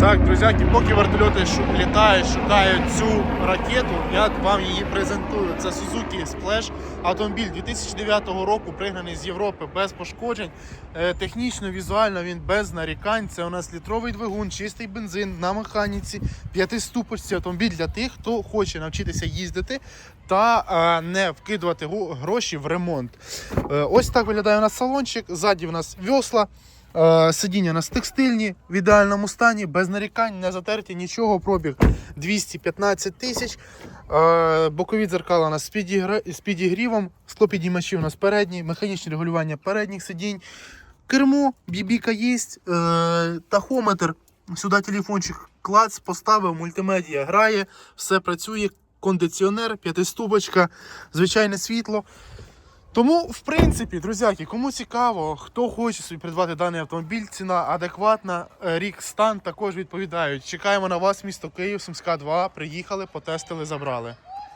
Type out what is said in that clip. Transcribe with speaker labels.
Speaker 1: Так, друзяки, поки вертольоти літають, шукають цю ракету, я вам її презентую. Це Suzuki Splash. Автомобіль 2009 року пригнаний з Європи без пошкоджень. Е, Технічно, візуально він без нарікань. Це у нас літровий двигун, чистий бензин на механіці, п'ятиступочці автомобіль для тих, хто хоче навчитися їздити та е, не вкидувати гроші в ремонт. Е, ось так виглядає у нас салончик. Ззаді у нас весла. Е, Сидіння у нас текстильні, в ідеальному стані, без нарікань, не затерті, нічого. Пробіг 215 тисяч. Е, Бокові дзеркала у нас з, підігра- з підігрівом, склопідіймачі у нас передні, механічне регулювання передніх сидінь. Кермо, бібіка є, е, тахометр. Сюди телефончик клац, поставив, мультимедіа грає, все працює, кондиціонер, п'ятиступочка, звичайне світло. Тому, в принципі, друзяки, кому цікаво, хто хоче собі придбати даний автомобіль, ціна адекватна, е, рік стан також відповідають. Чекаємо на вас, місто Київ, Сумська 2. Приїхали, потестили, забрали.